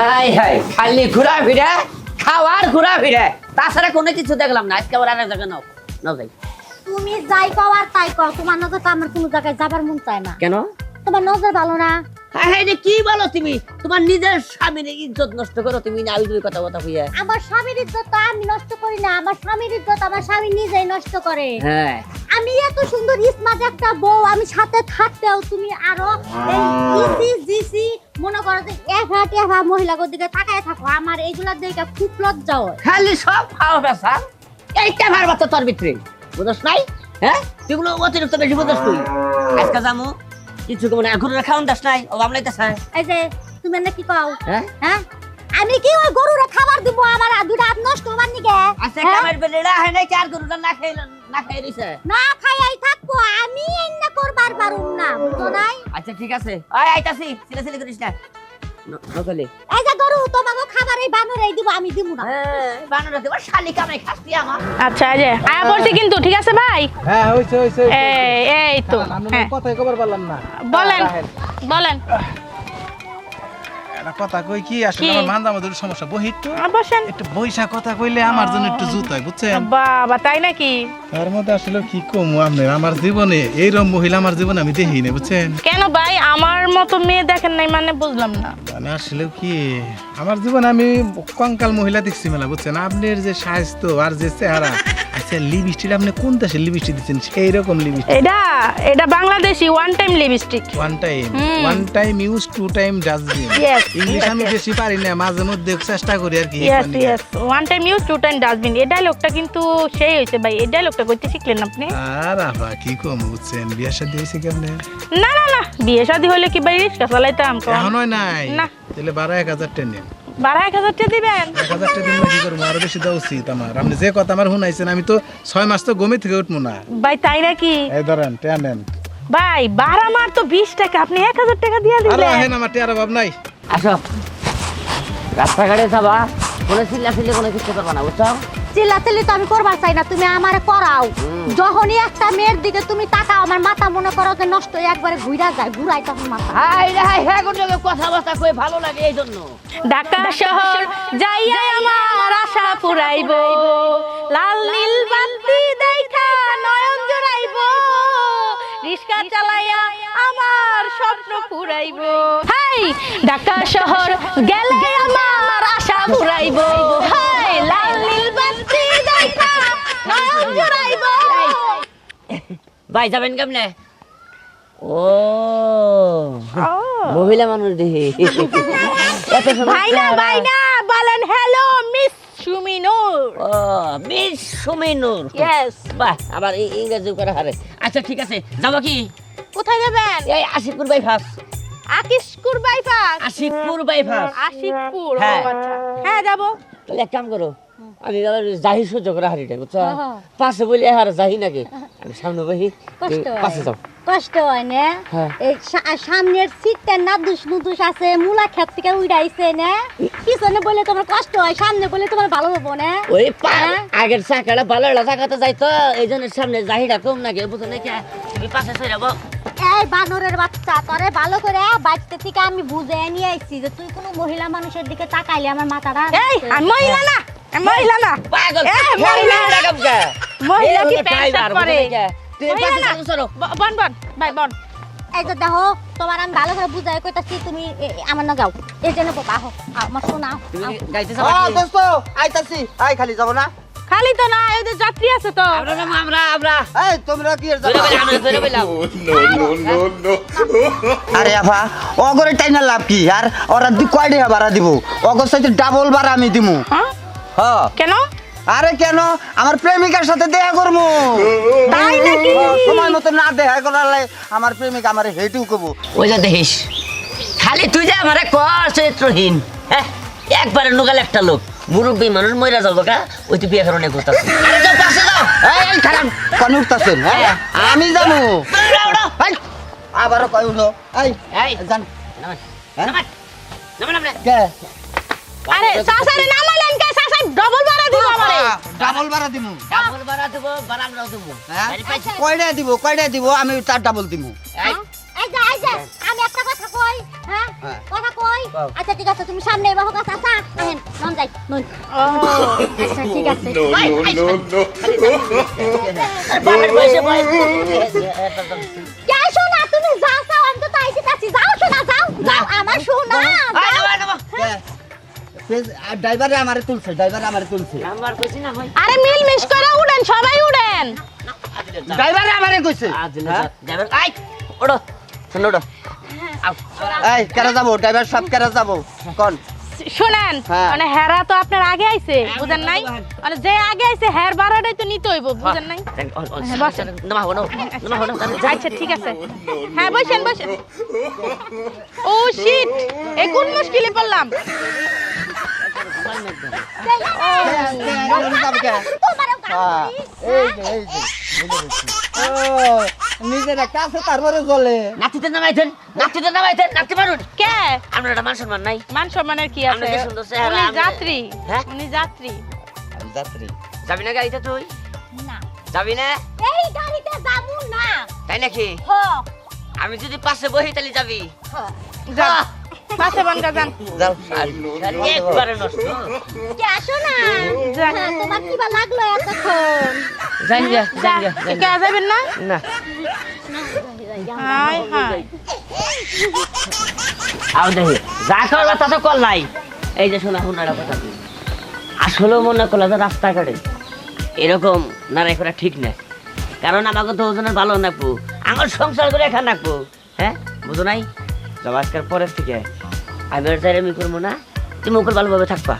High high খালি ঘোরা ফিরে খাওয়ার ঘোরা ফিরে তাছাড়া কোনো কিছু দেখলাম না আজকে আবার আর নাও নাও যাই। তুমি যাই কও আর তাই কও তোমার নজর তো আমার কোনো জায়গায় যাবার মন চায় না। কেন? তোমার নজর ভালো না। কি বলো তুমি? তোমার নিজের স্বামীর ইজ্জত নষ্ট করো তুমি না আলগুলি কথা কথা হইয়া আমার স্বামীর ইজ্জত তো আমি নষ্ট করি না আমার স্বামীর ইজ্জত আমার স্বামী নিজেই নষ্ট করে। হ্যাঁ। আমি এত সুন্দর স্মার্ট একটা বউ আমি সাথে থাকতেও তুমি আরও ইসি জিসি মনে করো যে মহিলাগো দিকে তাকায় থাকো আমার এইগুলা দেখে খুব লজ্জা হয়। খালি সব খাওয়া পেশা এইটা ভার বাচ্চা তোর ভিতরে। বুঝস নাই? হ্যাঁ? তুইগুলো অতিরিক্ত বেশি বুঝস তুই। আজকে যামু কিছু কেমন এখন দাস নাই ও বামলাইতে চায় এই যে তুমি না কি কও? হ্যাঁ? হ্যাঁ? আমি কি ওই গরুরে খাবার দিব? আমার দুটা হাত নষ্ট হবার নিকে? আচ্ছা হ্যাঁ? কামের হয় নাই চার গরুটা না খাই না খাই রইছে? না খাইয়াই থাকব আমি করবার পারুম না বুঝো নাই? আচ্ছা ঠিক আছে। আয় আইতাছি সিলে সিলে করিস না। নকলে এই যে গরু তোমাকে খাবার এই বানরেই দিব আমি দিব না। হ্যাঁ বানর দেব শালি কামাই খাসতি আমার। আচ্ছা এই যে আয়া পড়ছি কিন্তু ঠিক আছে ভাই? হ্যাঁ হইছে হইছে এই এই তো আমি কথাই কবার বললাম না। বলেন বলেন। একটা কথা কই কি? আসলে? আমার মান্দা মধ্যে সমস্যা। বহি একটু। আ, বসেন। একটু বৈশা কথা কইলে আমার জন্য একটু জুত হয় বুঝছেন? বাবা তাই নাকি? তার মধ্যে আসলে কি কম আপনি আমার জীবনে এইরকম মহিলা আমার জীবনে আমি দেখি না বুঝছেন? কেন ভাই? আমার মতো মেয়ে দেখেন নাই মানে বুঝলাম না। মানে আসলে কি আমার জীবনে আমি কঙ্কাল মহিলা দেখছি মেলা বুঝছেন? আপনার যে স্বাস্থ্য আর যে চেহারা আচ্ছা লিপস্টিক আপনি কোন দেশের লিপস্টিক দিচ্ছেন? সেই রকম লিপস্টিক এটা এটা Bangladeshi one time lipstick one time one time use two time dustbin English আমি বেশি পারি না মাঝে মধ্যে চেষ্টা করি আর কি yes yes one time use two time dustbin এই ডায়লগটা কিন্তু সেই হয়েছে ভাই। এই ডায়লগটা করতে শিখলেন আপনি? আর আফা কি কম বুঝছেন? বিয়ে শাদী হয়েছে কেমনে? না না না। বিয়ে শাদী হলে কি ভাই রিক্সা চালাইতাম এখন হয় নাই। না। তাহলে বারো এক হাজার টেন নিন। বারো এক হাজার টাকা দিবেন? এক হাজার টাকা দিন কি করব? আরও বেশি দেওয়া উচিত আমার। আপনি যে কথা আমার শুনাইছেন আমি তো ছয় মাস তো গমে থেকে উঠবো না। ভাই তাই নাকি? এই ধরেন টেন নেন। ভাই বারো মার তো বিশ টাকা। আপনি এক হাজার টাকা দিয়ে আরও দিলেন। আহেন আমার টেয়ার অভাব নাই। আসো। রাস্তাঘাটে যাবা। কোনো চিল্লা চিল্লি কোনো কিছু করবা না বুঝছ? চিল্লাচিল্লি তো আমি করবার চাই না তুমি আমারে করাও। যখনই একটা মেয়ের দিকে তুমি তাকাও আমার মাথা মনে করো যে নষ্ট হয়ে একবারে ঘুরা যায় ঘুরাই তখন মাথা। হাই রে হাই হ্যাঁ কোন জায়গায় কথা বার্তা কই ভালো লাগে এই জন্য। ঢাকা শহর যাইয়া আমার আশা পুরাইব লাল নীল বাতি দেখা নয়ন জড়াইব রিস্কা চালাইয়া আমার স্বপ্ন পুরাইব। হাই ঢাকা শহর গেলে আমার আশা পুরাইব হাই লাল ভাই যাবেন কেমনে? ও মহিলা মানুষ দেখি ভাই না ভাই না বলেন হ্যালো মিস সুমিনুর। ও বেশ সুমিনুর। ইয়েস বাহ আবার ইংরেজি করে হারে। আচ্ছা ঠিক আছে যাব কি? কোথায় যাবেন? এই Ashikpur bypass Akishkur bypass Ashikpur bypass Ashikpur হ্যাঁ। আচ্ছা। হ্যাঁ যাব। তাহলে এক কাম করো আমি জাহি সহ্য করে হারিটা বুঝছ? হ্যাঁ। পাশে বলি আর জাহি নাকি? আমি সামনে বহি। পাশে যাও। কষ্ট হয় না? হ্যাঁ। এই সামনের সিটটা না দুষ আছে মূলা ক্ষেত থেকে উড়াইছে না? পিছনে বলে তোমার কষ্ট হয় সামনে বলে তোমার ভালো হব না? ওই হ্যাঁ? আগের চাকাটা ভালো চাকাতে যাইতো এই জন্য সামনে জাহিটা কম নাকি বুঝো নাকি তুমি পাশে সরে যাব এই বানরের বাচ্চা তোরে ভালো করে বাচ্চা থেকে আমি বুঝে নিয়ে আইছি যে তুই কোনো মহিলা মানুষের দিকে তাকাইলে আমার মাথাটা। এই মহিলা না! মহিলা না। পাগল এ, মহিলা। মহিলা কি প্যান্ট শার্ট পরে? তুই পাশে। সরো, বন বন ভাই বন। এই যে দেখো তোমার আমি ভালো করে বুঝাই কইতাছি তুমি আমার না যাও এই জন্য পোকা আমার আ, দোস্ত আইতাছি। আই খালি যাব না। খালি তো না ওদের যাত্রী আছে তো। আমরা আমরা আমরা। এই তোমরা কি আরে আফা অগরে টাইনা লাভ কি? আর ওরা দি কয় টাকা ভাড়া দিব? অগর সাথে ডাবল ভাড়া আমি দিমু। হ্যাঁ? হ্যাঁ কেন? আরে কেন? আমার প্রেমিকার সাথে দেখা করব। তাই নাকি? হ্যাঁ, সময় মতো না দেখা করালে আমার প্রেমিক আমার হেঁটেও কবো ওই যা দেখিস খালি তুই যে আমারে কর চরিত্রহীন হ্যাঁ? একবারে লোকাল একটা লোক মুরব্বী মানুষ মইরা যাব কা ওই তুই বিয়ে কারণে করতাস কন উঠতাছেন হ্যাঁ? আমি জানো। আবারও কয় উঠো এই এই। জান। হ্যাঁ? কে? আরে কে ডবল ভাড়া দিব আমারে ডাবল ভাড়া দিমু ডাবল ভাড়া দেবো, বারান্দাও দেবো। হ্যাঁ। কয়টা দিব কয়টা দিব আমি তার ডাবল দিমু এই, যে এই যে আমি একটা কথা কই হ্যাঁ হ্যাঁ। কথা কই আচ্ছা ঠিক আছে তুমি সামনে এবার হোক চাচা আহেন নন যাই নন ও আচ্ছা ঠিক আছে বাবার বয়সে বয়স যাই শোনা তুমি ড্রাইভারে আমারে তুলছে ড্রাইভারে আমারে তুলছে। আমার কইছি না ভাই। আরে মিল মিস করে উড়েন সবাই উড়েন। ড্রাইভারে আমারে কইছে। আজ না যাবে আই ওড়ো শোনো ওড়ো এই কেরা যাব? ড্রাইভার সব কেরা যাব? কোন? শোনেন হ্যাঁ। মানে হেরা তো আপনার আগে আইছে বুঝেন নাই? মানে যে আগে আইছে হের বাড়াটাই তো নিতে হইব বুঝেন নাই? হ্যাঁ, বসেন। নমা হনো নমা হনো আচ্ছা ঠিক আছে। হ্যাঁ বসেন বসেন। ও শিট এই কোন মুশকিলে পড়লাম তোমারও হ্যাঁ, গাড়ি এই যে এই যে ও নিজের একটা তারপরে চলে নাচিতে নামাইতেন নাচিতে নামাইতেন নাচতে পারুন। কে? আপনার একটা মান সম্মান নাই। মান সম্মানের কি আছে? আপনি যে উনি যাত্রী। হ্যাঁ? উনি যাত্রী। আমি যাত্রী। যাবি না গাড়িতে তুই? না। যাবি না? এই গাড়িতে যাব না। তাই নাকি? হ। আমি যদি পাশে বহি তাহলে যাবি। যান পাশে বনগা যান। যাও। একবারে নষ্ট। কে আসো না। হ্যাঁ, তোমার কি বা লাগল এতক্ষণ? যাই যা যাই যা কে যাবেন না? না। হাই হাই আও দেখি। যা করবা তা তো করলাই এই যে শোনা শোনার কথা। আসলে মনে করলা যে রাস্তাঘাটে এরকম নারাই করা ঠিক না কারণ আমাকে তো ওজনের ভালো নাকবো। আমার সংসার করে একা নাকবো। হ্যাঁ? বুঝো নাই? যাব আজকের পরের থেকে। আমি আর যাই আমি করব না তুমি ওকে ভালোভাবে থাকবা।